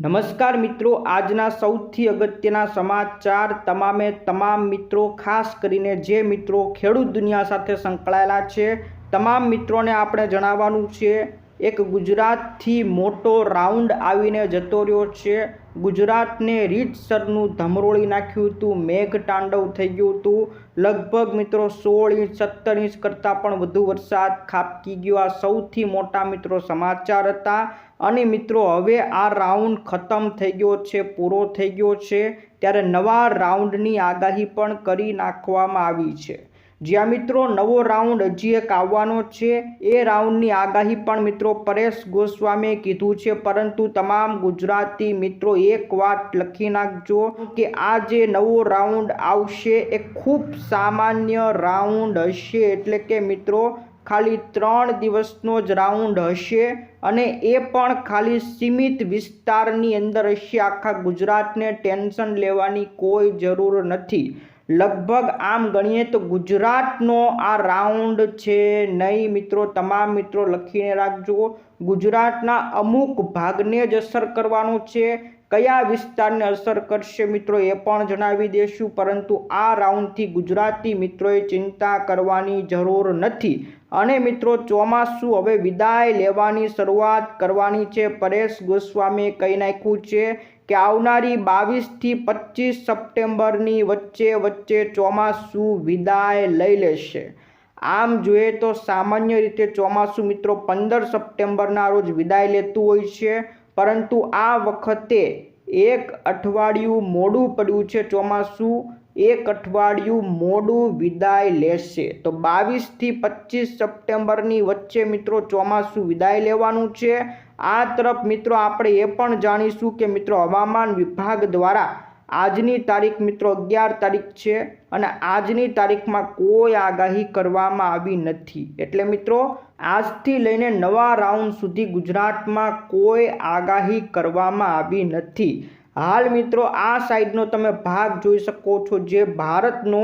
નમસ્કાર મિત્રો, આજના સૌથી અગત્યના સમાચાર તમામે તમામ મિત્રો, ખાસ કરીને જે મિત્રો ખેડૂત દુનિયા સાથે સંકળાયેલા છે, તમામ મિત્રોને આપણે જણાવવાનું છે, એક ગુજરાતથી મોટો રાઉન્ડ આવીને જતો રહ્યો છે. ગુજરાતને રીતસરનું ધમરોળી નાખ્યું હતું, મેઘ તાંડવ થઈ ગયું હતું. લગભગ મિત્રો સોળ ઇંચ, સત્તર ઇંચ કરતાં પણ વધુ વરસાદ ખાબકી ગયો. આ સૌથી મોટા મિત્રો સમાચાર હતા. અને મિત્રો, હવે આ રાઉન્ડ ખતમ થઈ ગયો છે, પૂરો થઈ ગયો છે. ત્યારે નવા રાઉન્ડની આગાહી પણ કરી નાખવામાં આવી છે. જ્યાં મિત્રો, નવો રાઉન્ડ હજી એક આવવાનો છે. એ રાઉન્ડની આગાહી પણ મિત્રો પરેશ ગોસ્વામીએ કીધું છે. પરંતુ તમામ ગુજરાતી મિત્રો એક વાત લખી નાખજો કે આ જે નવો રાઉન્ડ આવશે, એ ખૂબ સામાન્ય રાઉન્ડ હશે. એટલે કે મિત્રો ખાલી ત્રણ દિવસનો જ રાઉન્ડ હશે અને એ પણ ખાલી સીમિત વિસ્તારની અંદર હશે. આખા ગુજરાતને ટેન્શન લેવાની કોઈ જરૂર નથી. લગભગ આમ ગણીએ તો ગુજરાતનો આ રાઉન્ડ છે. નહીં મિત્રો, તમામ મિત્રો લખીને રાખજો. ગુજરાતના અમુક ભાગને જ અસર કરવાનું છે. કયા વિસ્તારને અસર કરશે મિત્રો એ પણ જણાવી દેશું, પરંતુ આ રાઉન્ડથી ગુજરાતી મિત્રોએ ચિંતા કરવાની જરૂર નથી. અને મિત્રો, ચોમાસું હવે વિદાય લેવાની શરૂઆત કરવાની છે. પરેશ ગોસ્વામીએ કહી નાખ્યું છે કે આવનારી બાવીસથી પચીસ સપ્ટેમ્બરની વચ્ચે વચ્ચે ચોમાસું વિદાય લઈ લેશે. આમ જોઈએ તો સામાન્ય રીતે ચોમાસું મિત્રો પંદર સપ્ટેમ્બરના રોજ વિદાય લેતું હોય છે, પરંતુ આ વખતે એક અઠવાડિયું મોડું પડ્યું છે ચોમાસું, એક અઠવાડિયું મોડું વિદાય લેશે. તો બાવીસથી પચીસ સપ્ટેમ્બરની વચ્ચે મિત્રો ચોમાસું વિદાય લેવાનું છે આ તરફ મિત્રો આપણે એ પણ જાણીશું કે મિત્રો હવામાન વિભાગ દ્વારા આજની તારીખ મિત્રો અગિયાર તારીખ છે અને આજની તારીખમાં કોઈ આગાહી કરવામાં આવી નથી. એટલે મિત્રો, આજથી લઈને નવા રાઉન્ડ સુધી ગુજરાતમાં કોઈ આગાહી કરવામાં આવી નથી. હાલ મિત્રો, આ સાઈડનો તમે ભાગ જોઈ શકો છો જે ભારતનો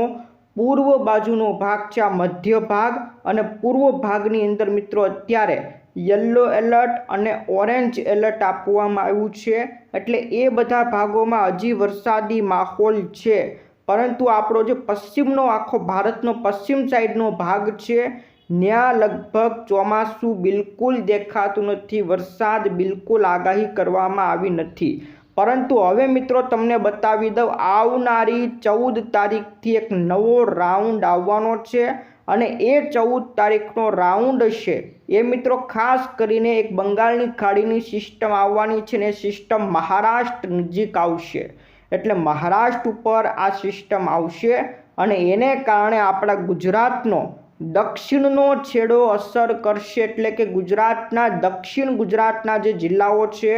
પૂર્વ બાજુનો ભાગ છે, આ મધ્ય ભાગ અને પૂર્વ ભાગની અંદર મિત્રો અત્યારે યલો એલર્ટ અને ઓરેન્જ એલર્ટ આપવામાં આવ્યું છે. એટલે એ બધા ભાગોમાં હજી વરસાદી માહોલ છે. પરંતુ આપણો જે પશ્ચિમનો આખો ભારતનો પશ્ચિમ સાઈડનો ભાગ છે ત્યાં લગભગ ચોમાસું બિલકુલ દેખાતું નથી. વરસાદ બિલકુલ આગાહી કરવામાં આવી નથી. પરંતુ હવે મિત્રો તમને બતાવી દઉં, આવનારી ચૌદ તારીખથી એક નવો રાઉન્ડ આવવાનો છે. અને એ ચૌદ તારીખનો રાઉન્ડ છે. એ મિત્રો ખાસ કરીને એક બંગાળની ખાડીની સિસ્ટમ આવવાની છે ને સિસ્ટમ મહારાષ્ટ્ર નજીક આવશે. એટલે મહારાષ્ટ્ર ઉપર આ સિસ્ટમ આવશે અને એને કારણે આપણા ગુજરાતનો દક્ષિણનો છેડો અસર કરશે. એટલે કે ગુજરાતના, દક્ષિણ ગુજરાતના જે જિલ્લાઓ છે,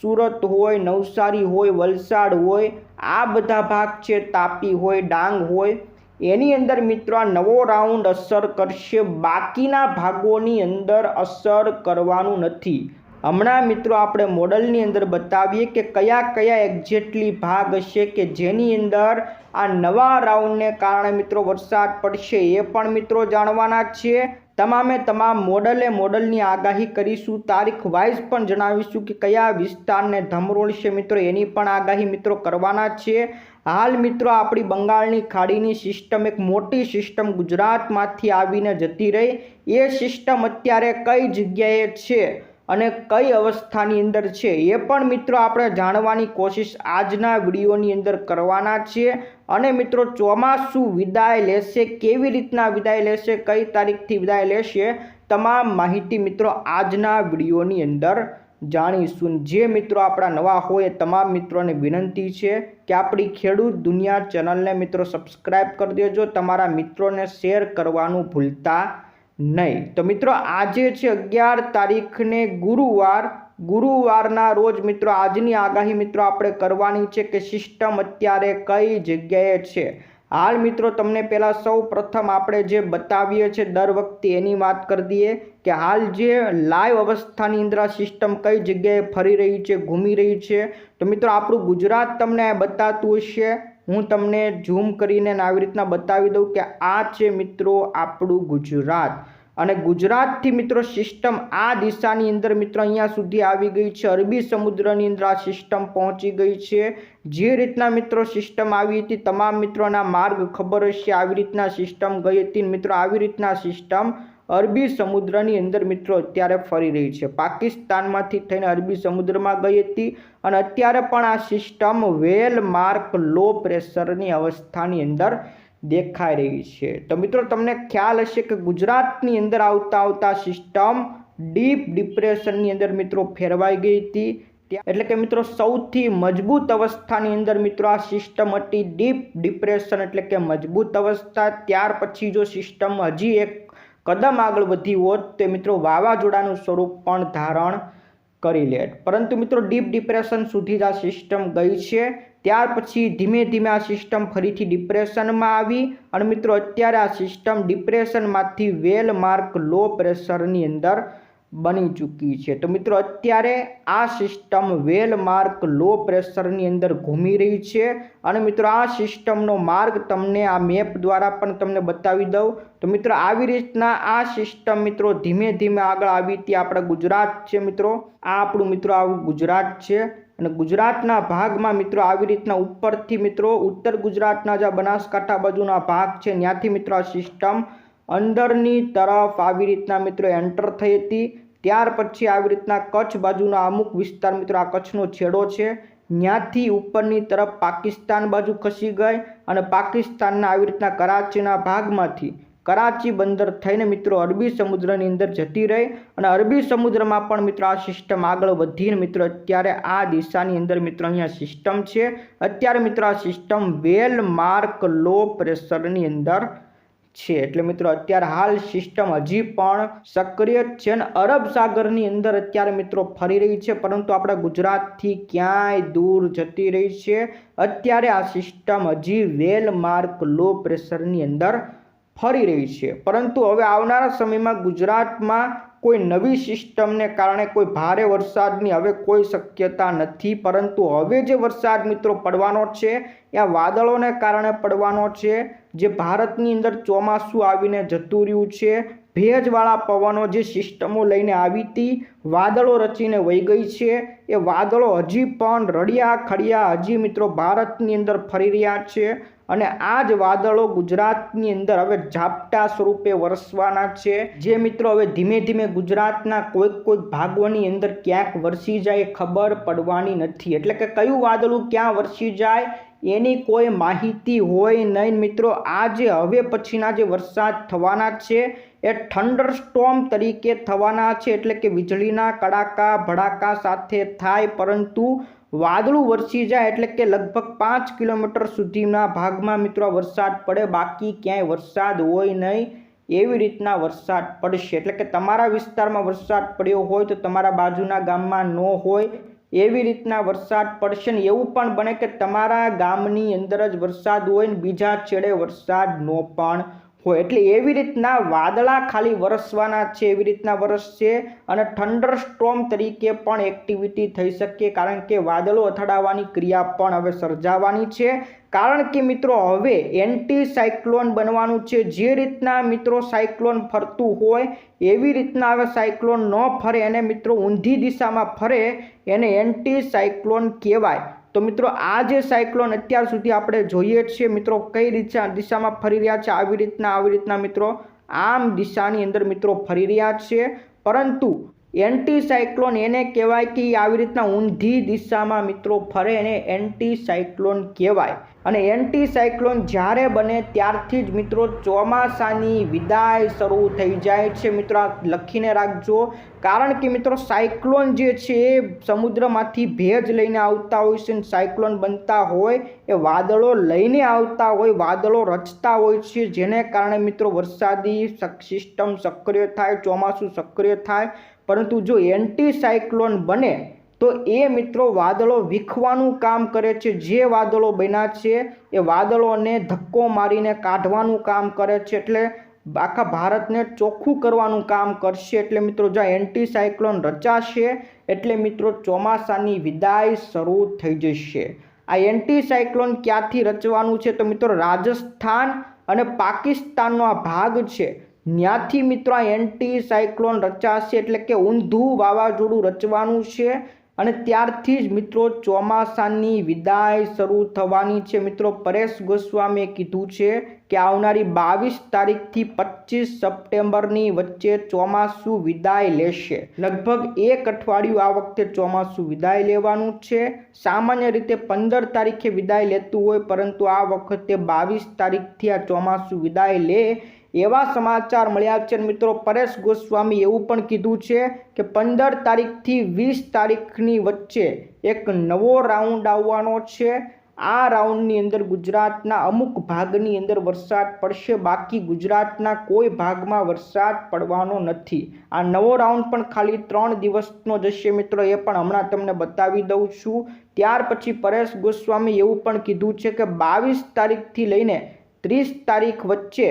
સુરત હોય, નવસારી હોય, વલસાડ હોય, આ બધા ભાગ છે, તાપી હોય, ડાંગ હોય એની અંદર મિત્રો આ નવો રાઉન્ડ અસર કરશે. બાકીના ભાગોની અંદર અસર કરવાનું નથી. હમણાં મિત્રો આપણે મોડલની અંદર બતાવીએ કે કયા કયા એક્ઝેક્ટલી ભાગ હશે કે જેની અંદર આ નવા રાઉન્ડને કારણે મિત્રો વરસાદ પડશે એ પણ મિત્રો જાણવાના છે. તમામે તમામ મોડલે મોડલની આગાહી કરીશું. તારીખ વાઇઝ પણ જણાવીશું કે કયા વિસ્તારને ધમરોળશે મિત્રો એની પણ આગાહી મિત્રો કરવાના છે. હાલ મિત્રો આપણી બંગાળની ખાડીની સિસ્ટમ એક મોટી સિસ્ટમ ગુજરાતમાંથી આવીને જતી રહી. એ સિસ્ટમ અત્યારે કઈ જગ્યાએ છે અને કઈ અવસ્થાની અંદર છે એ પણ મિત્રો આપણે જાણવાની કોશિશ આજના વિડીયોની અંદર કરવાના છીએ. અને મિત્રો ચોમાસું વિદાય લેશે, કેવી રીતના વિદાય લેશે, કઈ તારીખથી વિદાય લેશે, તમામ માહિતી મિત્રો આજના વિડીયોની અંદર જાણીશું. જે મિત્રો આપણા નવા હોય તમામ મિત્રોને વિનંતી છે કે આપણી ખેડૂત દુનિયા ચેનલને મિત્રો સબસ્ક્રાઈબ કરી દેજો. તમારા મિત્રોને શેર કરવાનું ભૂલતા નહીં. તો મિત્રો, આજે છે અગિયાર તારીખને ગુરુવાર. ગુરુવારના રોજ મિત્રો, આજની આગાહી મિત્રો આપણે કરવાની છે કે સિસ્ટમ અત્યારે કઈ જગ્યાએ છે? હાલ મિત્રો, તમને પહેલાં સૌ પ્રથમ આપણે જે બતાવીએ છીએ દર વખતે એની વાત કરી દઈએ કે હાલ જે લાઈવ અવસ્થાની અંદર સિસ્ટમ કઈ જગ્યાએ ફરી રહી છે, ઘૂમી રહી છે. તો મિત્રો, આપણું ગુજરાત તમને બતાતું હશે. હું તમને ઝૂમ કરીને આવી રીતના બતાવી દઉં કે આ છે મિત્રો, આપણું ગુજરાત. અને ગુજરાતથી મિત્રો સિસ્ટમ આ દિશાની અંદર મિત્રો અહીંયા સુધી આવી ગઈ છે. અરબી સમુદ્રની અંદર આ સિસ્ટમ પહોંચી ગઈ છે. જે રીતના મિત્રો સિસ્ટમ આવી હતી, તમામ મિત્રોના માર્ગ ખબર હશે. આવી રીતના સિસ્ટમ ગઈ હતી મિત્રો આવી રીતના સિસ્ટમ અરબી સમુદ્રની અંદર મિત્રો અત્યારે ફરી રહી છે. પાકિસ્તાનમાંથી થઈને અરબી સમુદ્રમાં ગઈ હતી અને અત્યારે પણ આ સિસ્ટમ વેલ માર્ક લો પ્રેશરની અવસ્થાની અંદર દેખાઈ રહી છે. તો મિત્રો, તમને ખ્યાલ હશે કે ગુજરાતની અંદર આવતા આવતા સિસ્ટમ ડીપ ડિપ્રેશનની અંદર મિત્રો ફેરવાઈ ગઈ હતી. એટલે કે મિત્રો, સૌથી મજબૂત અવસ્થાની અંદર મિત્રો આ સિસ્ટમ હતી ડીપ ડિપ્રેશન એટલે કે મજબૂત અવસ્થા. ત્યાર પછી જો સિસ્ટમ હજી એક કદમ આગળ વધી હોત તે મિત્રો વાવાઝોડાનું સ્વરૂપ પણ ધારણ કરી લે પરંતુ મિત્રો ડીપ ડિપ્રેશન સુધી જ આ સિસ્ટમ ગઈ છે. ત્યાર પછી ધીમે ધીમે આ સિસ્ટમ ફરીથી ડિપ્રેશનમાં આવી. અને મિત્રો, અત્યારે આ સિસ્ટમ ડિપ્રેશનમાંથી વેલ માર્ક લો પ્રેશરની અંદર બની ચૂકી છે. તો મિત્રો, અત્યારે આ સિસ્ટમ વેલ માર્ક લો પ્રેશરની અંદર ઘૂમી રહી છે. અને મિત્રો, આ સિસ્ટમનો માર્ગ તમને આ મેપ દ્વારા પણ તમને બતાવી દઉં. તો મિત્રો, આવી રીતના આ સિસ્ટમ મિત્રો, ધીમે ધીમે આગળ આવી હતી આપણા ગુજરાત છે મિત્રો. આ આપણું મિત્રો, આવું ગુજરાત છે. અને ગુજરાતના ભાગમાં મિત્રો આવી રીતના ઉપરથી મિત્રો ઉત્તર ગુજરાતના જે બનાસકાંઠા બાજુના ભાગ છે, ત્યાંથી મિત્રો આ સિસ્ટમ અંદરની તરફ આવી રીતના મિત્રો એન્ટર થઈ હતી. ત્યાર પછી આવી રીતના કચ્છ બાજુના અમુક વિસ્તાર મિત્રો આ કચ્છનો છેડો છે. ત્યાંથી ઉપરની તરફ પાકિસ્તાન બાજુ ખસી ગઈ અને પાકિસ્તાનના આવી રીતના કરાચીના ભાગમાંથી કરાચી બંદર થઈને મિત્રો અરબી સમુદ્રની અંદર જતી રહી અને અરબી સમુદ્રમાં પણ મિત્રો આ સિસ્ટમ આગળ વધીને મિત્રો અત્યારે આ દિશાની અંદર મિત્રો અહીંયા સિસ્ટમ છે. અત્યારે મિત્રો આ સિસ્ટમ વેલ માર્ક લો પ્રેશરની અંદર છે. એટલે મિત્રો અત્યારે હાલ સિસ્ટમ હજી પણ સક્રિય છે અને અરબ સાગરની અંદર અત્યારે મિત્રો ફરી રહી છે, પરંતુ આપણા ગુજરાતથી ક્યાંય દૂર જતી રહી છે. અત્યારે આ સિસ્ટમ હજી વેલ માર્ક લો પ્રેશરની અંદર ફરી રહી છે. પરંતુ હવે આવનારા સમયમાં ગુજરાતમાં કોઈ નવી સિસ્ટમને કારણે કોઈ ભારે વરસાદની હવે કોઈ શક્યતા નથી. પરંતુ હવે જે વરસાદ મિત્રો પડવાનો છે એ વાદળોને કારણે પડવાનો છે, જે ભારતની અંદર ચોમાસું આવીને જતું રહ્યું છે ભેજવાળા પવનો જે સિસ્ટમો લઈને આવી હતી, વાદળો રચીને વહી ગઈ છે. એ વાદળો હજી પણ રડિયા ખડિયા હજી મિત્રો ભારતની અંદર ફરી રહ્યા છે અને આ જ વાદળો ગુજરાતની અંદર હવે ઝાપટા સ્વરૂપે વરસવાના છે. જે મિત્રો હવે ધીમે ધીમે ગુજરાતના કોઈક કોઈક ભાગોની અંદર ક્યાંક વરસી જાય ખબર પડવાની નથી. એટલે કે કયું વાદળું ક્યાં વરસી જાય એની કોઈ માહિતી હોય નહીં મિત્રો. આ જે હવે પછીના જે વરસાદ થવાના છે એ થંડર સ્ટોમ તરીકે થવાના છે, એટલે કે વીજળીના કડાકા, ભડાકા સાથે થાય, પરંતુ વાદળું વરસી જાય એટલે કે લગભગ પાંચ કિલોમીટર સુધીના ભાગમાં મિત્રો વરસાદ પડે, બાકી ક્યાંય વરસાદ હોય નહીં, એવી રીતના વરસાદ પડશે. એટલે કે તમારા વિસ્તારમાં વરસાદ પડ્યો હોય તો તમારા બાજુના ગામમાં ન હોય, એવી રીતના વરસાદ પડશે. ને એવું પણ બને કે તમારા ગામની અંદર જ વરસાદ હોય ને બીજા છેડે વરસાદ ન પણ હોય એટલે એવી રીતના વાદળા ખાલી વરસવાના છે, એવી રીતના વરસશે અને થંડર સ્ટોમ તરીકે પણ એક્ટિવિટી થઈ શકે, કારણ કે વાદળો અથડાવવાની ક્રિયા પણ હવે સર્જાવાની છે. કારણ કે મિત્રો, હવે એન્ટી સાયક્લોન બનવાનું છે. જે રીતના મિત્રો સાયક્લોન ફરતું હોય, એવી રીતના હવે સાયક્લોન ન ફરે અને મિત્રો ઊંધી દિશામાં ફરે, એને એન્ટી સાયક્લોન કહેવાય. તો મિત્રો, આ જે સાયક્લોન અત્યાર સુધી આપણે જોઈએ છીએ મિત્રો, કઈ દિશા દિશામાં ફરી રહ્યા છે, આવી રીતના આવી રીતના, મિત્રો, આમ દિશાની અંદર, મિત્રો, ફરી રહ્યા છે. પરંતુ એન્ટી સાયક્લોન એને કહેવાય કે આવી રીતના ઊંધી દિશામાં મિત્રો ફરે એને એન્ટી સાયક્લોન કહેવાય. અને એન્ટી સાયક્લોન જ્યારે બને ત્યારથી જ મિત્રો ચોમાસાની વિદાય શરૂ થઈ જાય છે. મિત્રો લખીને રાખજો. કારણ કે મિત્રો સાયક્લોન જે છે એ સમુદ્રમાંથી ભેજ લઈને આવતા હોય છે સાયક્લોન બનતા હોય એ વાદળો લઈને આવતા હોય, વાદળો રચતા હોય છે, જેને કારણે મિત્રો વરસાદી સિસ્ટમ સક્રિય થાય, ચોમાસું સક્રિય થાય. પરંતુ જો એન્ટીસાયક્લોન બને, તો એ મિત્રો વાદળો વીખવાનું કામ કરે છે. જે વાદળો બન્યા છે, એ વાદળોને ધક્કો મારીને કાઢવાનું કામ કરે છે. એટલે આખા ભારતને ચોખ્ખું કરવાનું કામ કરશે. એટલે મિત્રો જ્યાં એન્ટી સાયક્લોન રચાશે, એટલે મિત્રો ચોમાસાની વિદાય શરૂ થઈ જશે. આ એન્ટી સાયક્લોન ક્યાંથી રચવાનું છે? તો મિત્રો, રાજસ્થાન અને પાકિસ્તાનનો આ ભાગ છે. ત્યાંથી મિત્રો એન્ટી સાયક્લોન રચાશે એટલે કે ઊંધું વાવાઝોડું રચવાનું છે. અને ત્યારથી જ મિત્રો ચોમાસાની વિદાય શરૂ થવાની છે. મિત્રો પરેશ ગોસ્વામીએ કીધું છે કે આવનારી બાવીસ તારીખથી પચીસ સપ્ટેમ્બરની વચ્ચે ચોમાસું વિદાય લેશે. લગભગ એક અઠવાડિયું આ વખતે ચોમાસું વિદાય લેવાનું છે. સામાન્ય રીતે પંદર તારીખે વિદાય લેતું હોય, પરંતુ આ વખતે બાવીસ તારીખથી આ ચોમાસું વિદાય લે એવા સમાચાર મળ્યા છે. મિત્રો, પરેશ ગોસ્વામી એવું પણ કીધું છે કે પંદર તારીખથી વીસ તારીખની વચ્ચે એક નવો રાઉન્ડ આવવાનો છે. આ રાઉન્ડની અંદર ગુજરાતના અમુક ભાગની અંદર વરસાદ પડશે, બાકી ગુજરાતના કોઈ ભાગમાં વરસાદ પડવાનો નથી. આ નવો રાઉન્ડ પણ ખાલી ત્રણ દિવસનો જશે મિત્રો, એ પણ હમણાં તમને બતાવી દઉં છું. ત્યાર પછી પરેશ ગોસ્વામી એવું પણ કીધું છે કે બાવીસ તારીખથી લઈને ત્રીસ તારીખ વચ્ચે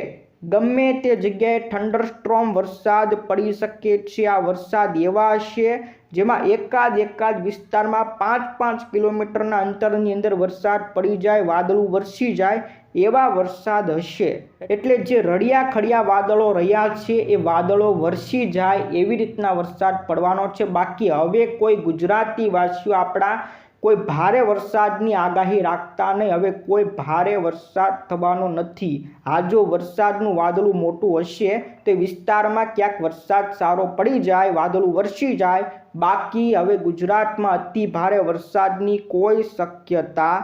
ગમે તે જગ્યાએ થંડરસ્ટ્રોમ વરસાદ પડી શકે છે, આ વરસાદ એવા હશે જેમાં એકાદ એકાદ વિસ્તારમાં પાંચ પાંચ કિલોમીટરના અંતરની અંદર વરસાદ પડી જાય, વાદળું વરસી જાય એવા વરસાદ હશે. એટલે જે રળિયા ખડિયા વાદળો રહ્યા છે એ વાદળો વરસી જાય એવી રીતના વરસાદ પડવાનો છે. બાકી હવે કોઈ ગુજરાતી વાસીઓ આપણા કોઈ ભારે વરસાદની આગાહી રાખતા નહીં. હવે કોઈ ભારે વરસાદ થવાનો નથી. આ જો વરસાદનું વાદળું મોટું હશે, તે વિસ્તારમાં ક્યાંક વરસાદ સારો પડી જાય, વાદળું વરસી જાય. બાકી હવે ગુજરાતમાં અતિ ભારે વરસાદની કોઈ શક્યતા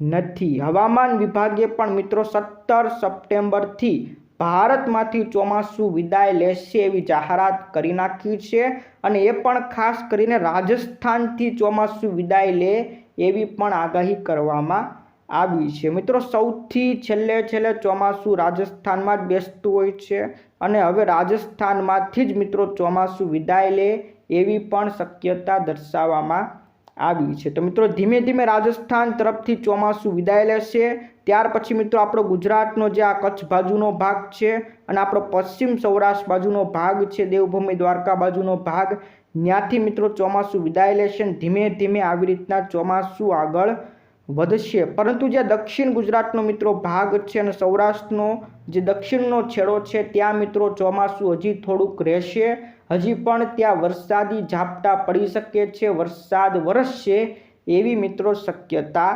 નથી. હવામાન વિભાગે પણ મિત્રો સત્તર સપ્ટેમ્બરથી ભારતમાંથી ચોમાસું વિદાય લેશે એવી જાહેરાત કરી નાખી છે અને એ પણ ખાસ કરીને રાજસ્થાનથી ચોમાસું વિદાય લે એવી પણ આગાહી કરવામાં આવી છે. મિત્રો, સૌથી છેલ્લે છેલ્લે ચોમાસું રાજસ્થાનમાં જ બેસતું હોય છે અને હવે રાજસ્થાનમાંથી જ મિત્રો ચોમાસું વિદાય લે એવી પણ શક્યતા દર્શાવવામાં આવી છે. તો મિત્રો, ધીમે ધીમે રાજસ્થાન તરફથી ચોમાસું વિદાય લેશે. ત્યાર પછી મિત્રો, આપણો ગુજરાતનો જે આ કચ્છ બાજુનો ભાગ છે અને આપણો પશ્ચિમ સૌરાષ્ટ્ર બાજુનો ભાગ છે, દેવભૂમિ દ્વારકા બાજુનો ભાગ, ત્યાંથી મિત્રો ચોમાસું વિદાય લેશે અને ધીમે ધીમે આવી રીતના ચોમાસું આગળ વધશે. પરંતુ જે દક્ષિણ ગુજરાતનો મિત્રો ભાગ છે અને સૌરાષ્ટ્રનો જે દક્ષિણનો છેડો છે, ત્યાં મિત્રો ચોમાસું હજી થોડુંક રહેશે. હજી પણ ત્યાં વરસાદી ઝાપટા પડી શકે છે. વરસાદ વરસશે એવી મિત્રો શક્યતા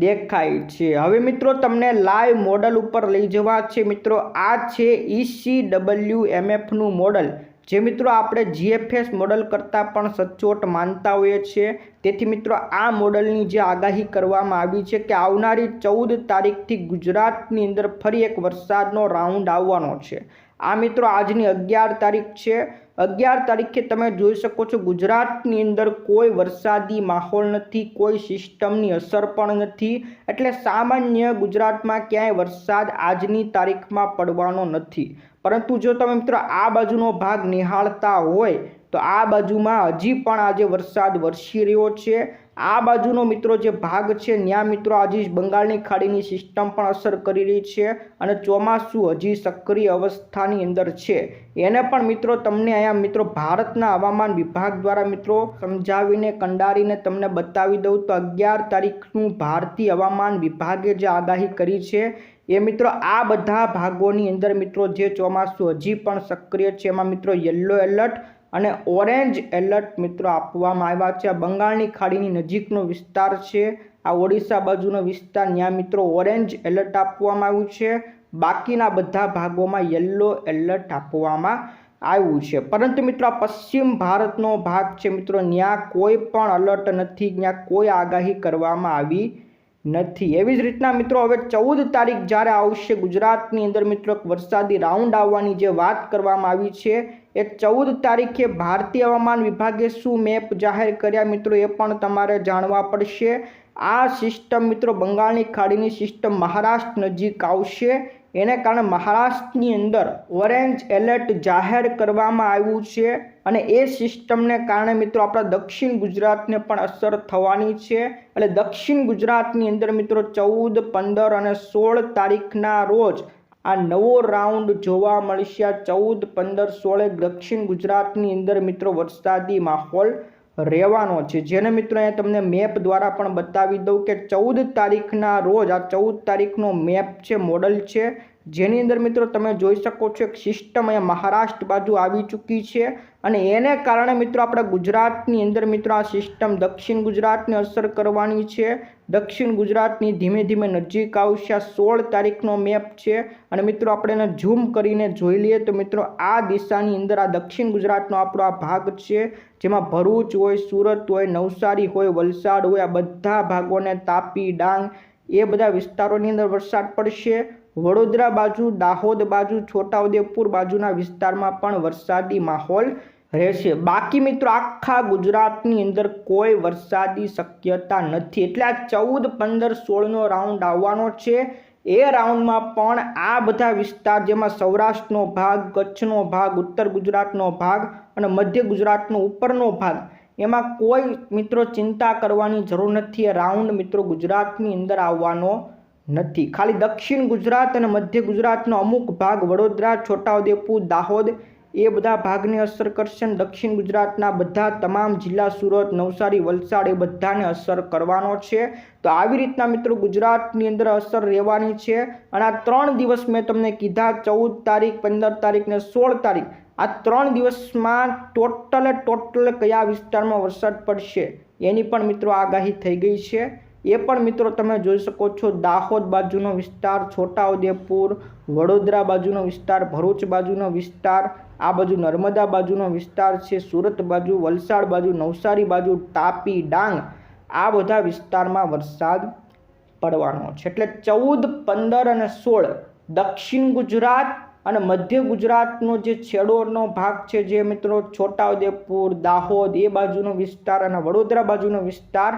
દેખાય છે. હવે મિત્રો તમને લાઈવ મોડલ ઉપર લઈ જવા છે મિત્રો. આ છે ઈસી ડબલ્યુ એમએફનું મોડલ જે મિત્રો આપણે જીએફએસ મોડલ કરતાં પણ સચોટ માનતા હોઈએ છીએ. તેથી મિત્રો આ મોડલની જે આગાહી કરવામાં આવી છે કે આવનારી ચૌદ તારીખથી ગુજરાતની અંદર ફરી એક વરસાદનો રાઉન્ડ આવવાનો છે. આ મિત્રો આજની અગિયાર તારીખ છે. અગિયાર તારીખે તમે જોઈ શકો છો ગુજરાતની અંદર કોઈ વરસાદી માહોલ નથી, કોઈ સિસ્ટમની અસર પણ નથી. એટલે સામાન્ય ગુજરાતમાં ક્યાંય વરસાદ આજની તારીખમાં પડવાનો નથી. પરંતુ જો તમે મિત્રો આ બાજુનો ભાગ નિહાળતા હોય, તો આ બાજુમાં હજી પણ આજે વરસાદ વરસી રહ્યો છે. આ બાજુનો મિત્રો જે ભાગ છે ત્યાં મિત્રો આજે બંગાળની ખાડીની સિસ્ટમ પણ અસર કરી રહી છે અને ચોમાસું હજી સક્રિય અવસ્થાની અંદર છે. એને પણ મિત્રો તમને અહીંયા મિત્રો ભારતના હવામાન વિભાગ દ્વારા મિત્રો સમજાવીને, કંડારીને તમને બતાવી દઉં તો અગિયાર તારીખનું ભારતીય હવામાન વિભાગે જે આગાહી કરી છે, એ મિત્રો આ બધા ભાગોની અંદર મિત્રો જે ચોમાસું હજી પણ સક્રિય છે, એમાં મિત્રો યલો એલર્ટ અને ઓરેન્જ એલર્ટ મિત્રો આપવામાં આવ્યા છે. આ બંગાળની ખાડીની નજીકનો વિસ્તાર છે. આ ઓડિશા બાજુનો વિસ્તાર. ત્યાં મિત્રો ઓરેન્જ એલર્ટ આપવામાં આવ્યું છે. બાકીના બધા ભાગોમાં યલો એલર્ટ આપવામાં આવ્યું છે. પરંતુ મિત્રો આ પશ્ચિમ ભારતનો ભાગ છે મિત્રો. ત્યાં કોઈ પણ અલર્ટ નથી. ત્યાં કોઈ આગાહી કરવામાં આવી નથી. એવી જ રીતના મિત્રો હવે ચૌદ તારીખ જ્યારે આવશે ગુજરાતની અંદર મિત્રો વરસાદી રાઉન્ડ આવવાની જે વાત કરવામાં આવી છે એ ચૌદ તારીખે ભારતીય હવામાન વિભાગે શું મેપ જાહેર કર્યા? મિત્રો, એ પણ તમારે જાણવા પડશે. આ સિસ્ટમ, મિત્રો, બંગાળની ખાડીની સિસ્ટમ મહારાષ્ટ્ર નજીક આવશે. એને કારણે મહારાષ્ટ્રની અંદર ઓરેન્જ એલર્ટ જાહેર કરવામાં આવ્યું છે અને એ સિસ્ટમને કારણે, મિત્રો, આપણા દક્ષિણ ગુજરાતને પણ અસર થવાની છે. એટલે દક્ષિણ ગુજરાતની અંદર, મિત્રો, ચૌદ, પંદર અને સોળ તારીખના રોજ આ નવો રાઉન્ડ જોવા મળશે ચૌદ, પંદર, સોળે દક્ષિણ ગુજરાતની અંદર મિત્રો વરસાદી માહોલ રહેવાનો છે. જેને મિત્રો અહીંયા તમને મેપ દ્વારા પણ બતાવી દઉં કે ચૌદ તારીખના રોજ, આ ચૌદ તારીખનો મેપ છે, મોડલ છે. જેની અંદર મિત્રો તમે જોઈ શકો છો એક સિસ્ટમ અહીંયા મહારાષ્ટ્ર બાજુ આવી ચૂકી છે. અને એને કારણે મિત્રો આપણે ગુજરાતની અંદર મિત્રો આ સિસ્ટમ દક્ષિણ ગુજરાતને અસર કરવાની છે. દક્ષિણ ગુજરાતની ધીમે ધીમે નજીક આવશે. આ સોળ તારીખનો મેપ છે અને મિત્રો આપણે એને ઝૂમ કરીને જોઈ લઈએ તો મિત્રો આ દિશાની અંદર આ દક્ષિણ ગુજરાતનો આપણો આ ભાગ છે. જેમાં ભરૂચ હોય, સુરત હોય, નવસારી હોય, વલસાડ હોય, આ બધા ભાગોને તાપી, ડાંગ એ બધા વિસ્તારોની અંદર વરસાદ પડશે. વડોદરા બાજુ, દાહોદ બાજુ, છોટાઉદેપુર બાજુના વિસ્તારમાં પણ વરસાદી માહોલ રહેશે. બાકી મિત્રો, આખા ગુજરાતની અંદર કોઈ વરસાદી શક્યતા નથી. એટલે આ ચૌદ, પંદર, સોળનો રાઉન્ડ આવવાનો છે. એ રાઉન્ડમાં પણ આ બધા વિસ્તાર, જેમાં સૌરાષ્ટ્રનો ભાગ, કચ્છનો ભાગ, ઉત્તર ગુજરાતનો ભાગ અને મધ્ય ગુજરાતનો ઉપરનો ભાગ, એમાં કોઈ મિત્રો ચિંતા કરવાની જરૂર નથી. એ રાઉન્ડ મિત્રો ગુજરાતની અંદર આવવાનો નથી. ખાલી દક્ષિણ ગુજરાત અને મધ્ય ગુજરાતનો અમુક ભાગ વડોદરા, છોટાઉદેપુર, દાહોદ એ બધા ભાગને અસર કરશે અને દક્ષિણ ગુજરાતના બધા તમામ જિલ્લા, સુરત, નવસારી, વલસાડ એ બધાને અસર કરવાનો છે. તો આવી રીતના મિત્રો ગુજરાતની અંદર અસર રહેવાની છે અને આ ત્રણ દિવસ મેં તમને કીધા, ચૌદ તારીખ, પંદર તારીખ ને સોળ તારીખ. આ ત્રણ દિવસમાં ટોટલે ટોટલ કયા વિસ્તારમાં વરસાદ પડશે એની પણ મિત્રો આગાહી થઈ ગઈ છે. એ પણ મિત્રો તમે જોઈ શકો છો, દાહોદ બાજુનો વિસ્તાર, છોટાઉદેપુર, વડોદરા બાજુનો વિસ્તાર, ભરૂચ બાજુનો વિસ્તાર, આ બાજુ નર્મદા બાજુનો વિસ્તાર છે, સુરત બાજુ, વલસાડ બાજુ, નવસારી બાજુ, તાપી, ડાંગ, આ બધા વિસ્તારમાં વરસાદ પડવાનો છે. એટલે ચૌદ, પંદર અને સોળ દક્ષિણ ગુજરાત અને મધ્ય ગુજરાતનો જે છેડોનો ભાગ છે જે મિત્રો છોટાઉદેપુર, દાહોદ એ બાજુનો વિસ્તાર અને વડોદરા બાજુનો વિસ્તાર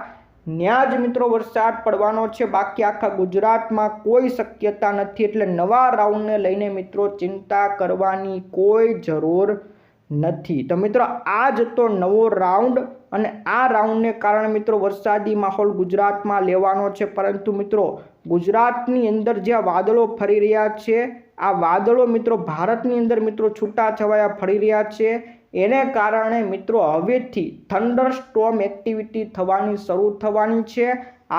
ત્યાં જ મિત્રો વરસાદ પડવાનો છે. બાકી આખા ગુજરાતમાં કોઈ શક્યતા નથી એટલે નવા રાઉન્ડને લઈને મિત્રો ચિંતા કરવાની કોઈ જરૂર નથી. તો મિત્રો આ જ તો નવો રાઉન્ડ અને આ રાઉન્ડને કારણે મિત્રો વરસાદી માહોલ ગુજરાતમાં લેવાનો છે. પરંતુ મિત્રો, ગુજરાતની અંદર જે વાદળો ફરી રહ્યા છે, આ વાદળો મિત્રો ભારતની અંદર મિત્રો છૂટા છવાયા ફરી રહ્યા છે. એને કારણે મિત્રો હવેથી થંડર સ્ટોમ એક્ટિવિટી થવાની શરૂ થવાની છે.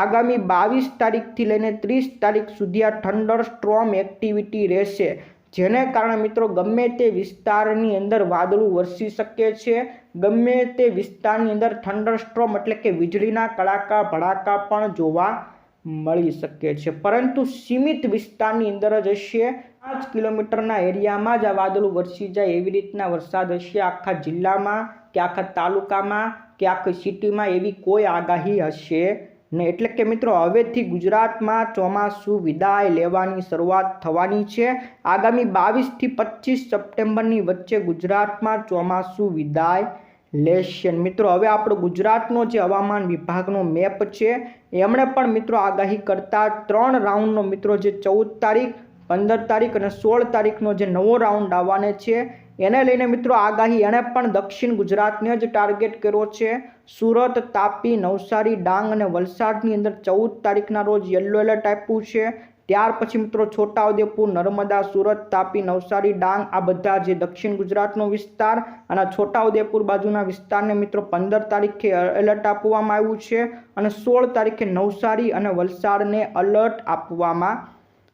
આગામી બાવીસ તારીખથી લઈને ત્રીસ તારીખ સુધી આ થંડર સ્ટ્રોમ એક્ટિવિટી રહેશે, જેને કારણે મિત્રો ગમે તે વિસ્તારની અંદર વાદળું વરસી શકે છે. ગમે તે વિસ્તારની અંદર થંડર સ્ટ્રોમ એટલે કે વીજળીના કડાકા ભડાકા પણ જોવા મળી શકે છે. પરંતુ સીમિત વિસ્તારની અંદર જ હશે. પાંચ કિલોમીટરના એરિયામાં જ આ વાદળું વરસી જાય એવી રીતના વરસાદ હશે. આખા જિલ્લામાં કે આખા તાલુકામાં કે આખી સિટીમાં એવી કોઈ આગાહી હશે ને એટલે કે મિત્રો, હવેથી ગુજરાતમાં ચોમાસું વિદાય લેવાની શરૂઆત થવાની છે. આગામી બાવીસથી પચીસ સપ્ટેમ્બરની વચ્ચે ગુજરાતમાં ચોમાસું વિદાય લેશે. મિત્રો, હવે આપણો ગુજરાતનો જે હવામાન વિભાગનો મેપ છે એમણે પણ મિત્રો આગાહી કરતા ત્રણ રાઉન્ડનો મિત્રો જે ચૌદ તારીખ, પંદર તારીખ અને સોળ તારીખનો જે નવો રાઉન્ડ આવવાને છે, એને લઈને મિત્રો આગાહી એણે પણ દક્ષિણ ગુજરાતને જ ટાર્ગેટ કર્યો છે. સુરત, તાપી, નવસારી, ડાંગ અને વલસાડની અંદર ચૌદ તારીખના રોજ યલો એલર્ટ આપ્યું છે. ત્યાર પછી મિત્રો છોટાઉદેપુર, નર્મદા, સુરત, તાપી, નવસારી, ડાંગ, આ બધા જે દક્ષિણ ગુજરાતનો વિસ્તાર અને છોટાઉદેપુર બાજુના વિસ્તારને મિત્રો પંદર તારીખે એલર્ટ આપવામાં આવ્યું છે અને સોળ તારીખે નવસારી અને વલસાડને અલર્ટ આપવામાં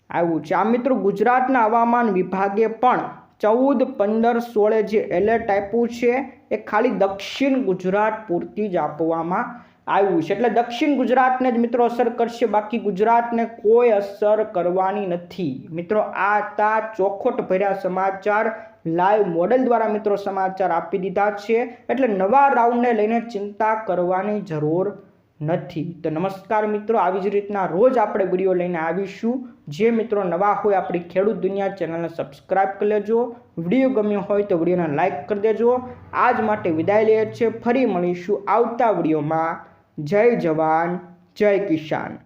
આવ્યું છે. આ મિત્રો ગુજરાતના હવામાન વિભાગે પણ ચૌદ, પંદર, સોળે જે એલર્ટ આપ્યું છે, એ ખાલી દક્ષિણ ગુજરાત પૂરતી જ આપવામાં આવ્યું છે. એટલે દક્ષિણ ગુજરાતને જ મિત્રો અસર કરશે. બાકી ગુજરાતને કોઈ અસર કરવાની નથી. મિત્રો, આ તા ચોખોટ ભર્યા સમાચાર લાઈવ મોડેલ દ્વારા મિત્રો સમાચાર આપી દીધા છે. એટલે નવા રાઉન્ડને લઈને ચિંતા કરવાની જરૂર નથી. તો નમસ્કાર મિત્રો, આવી જ રીતના રોજ આપણે વીડિયો લઈને આવીશું. જે મિત્રો નવા હોય આપણી ખેડૂત દુનિયા ચેનલને સબસ્ક્રાઈબ કરી લેજો. વીડિયો ગમ્યો હોય તો વિડીયોને લાઇક કરી દેજો. આજ માટે વિદાય લઈએ છીએ. ફરી મળીશું આવતા વિડીયોમાં. જય જવાન જય કિસાન.